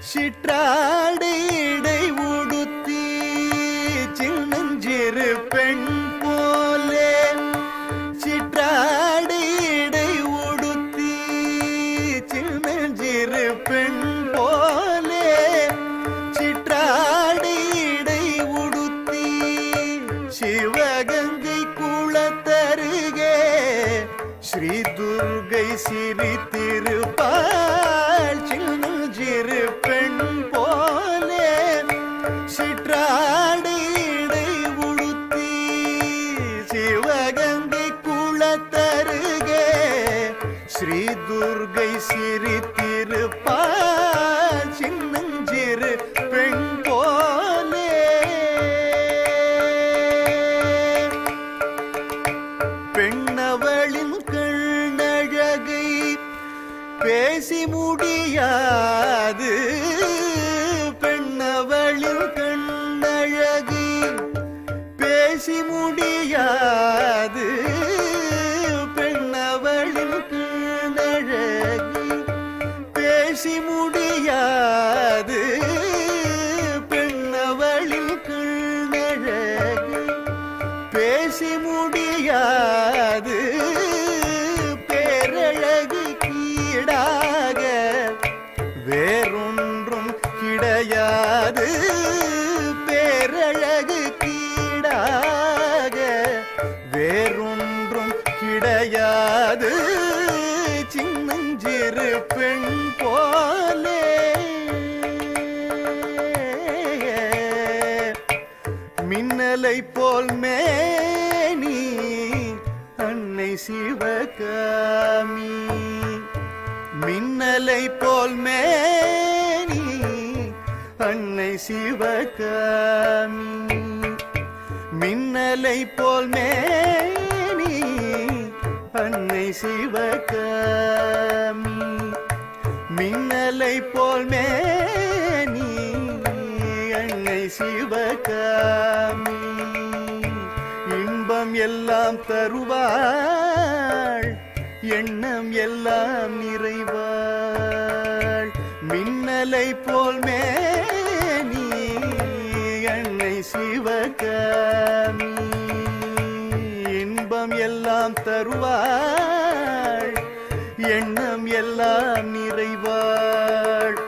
சிற்றாடை உடுத்தி சின்னஞ்சிறு பெண் போலே. சிற்றாடை உடுத்தி சின்னஞ்சிறு பெண் போலே. சிற்றாடை உடுத்தி சிவகங்கை குளத்தருகே. ஸ்ரீ துர்கை சிரித்திருப்பாள் சின்னஞ்சிறு துர்கை சின்னஞ்சிறு பெண் போலே பெண்ணவளின் கண்ணழகை பேசி முடியாது. பெண்ணவளின் கண்ணழகை பேசி முடியாது. போலே. மின்னலை போல் மேனி அன்னை சிவகாமி. மின்னலை போல் மேனி அன்னை சிவகாமி. மின்னலை போல் மேனி அன்னை சிவகாமி. மின்னலை போல் மேனி அன்னை சிவகாமி. இன்பம் எல்லாம் தருவாள் எண்ணம் எல்லாம் நிறைவாள். மின்னலை போல் மேனி அன்னை சிவகாமி. இன்பம் எல்லாம் தருவாள் எண்ணம் எல்லாம் நிறைவாள்.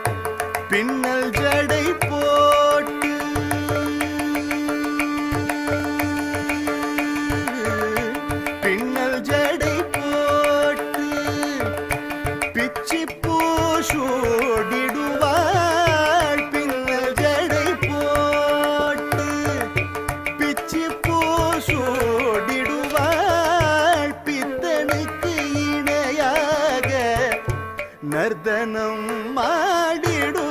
நர்தனம் மாடிடும்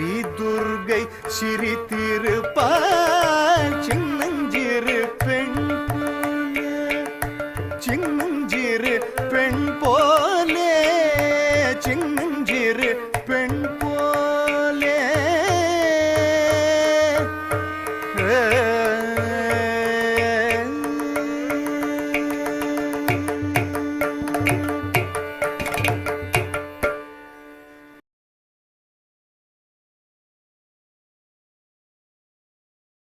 ஸ்ரீ துர்கை சிரித்திருப்பாள் சின்னஞ்சிறு பெண் சின்னஞ்சிறு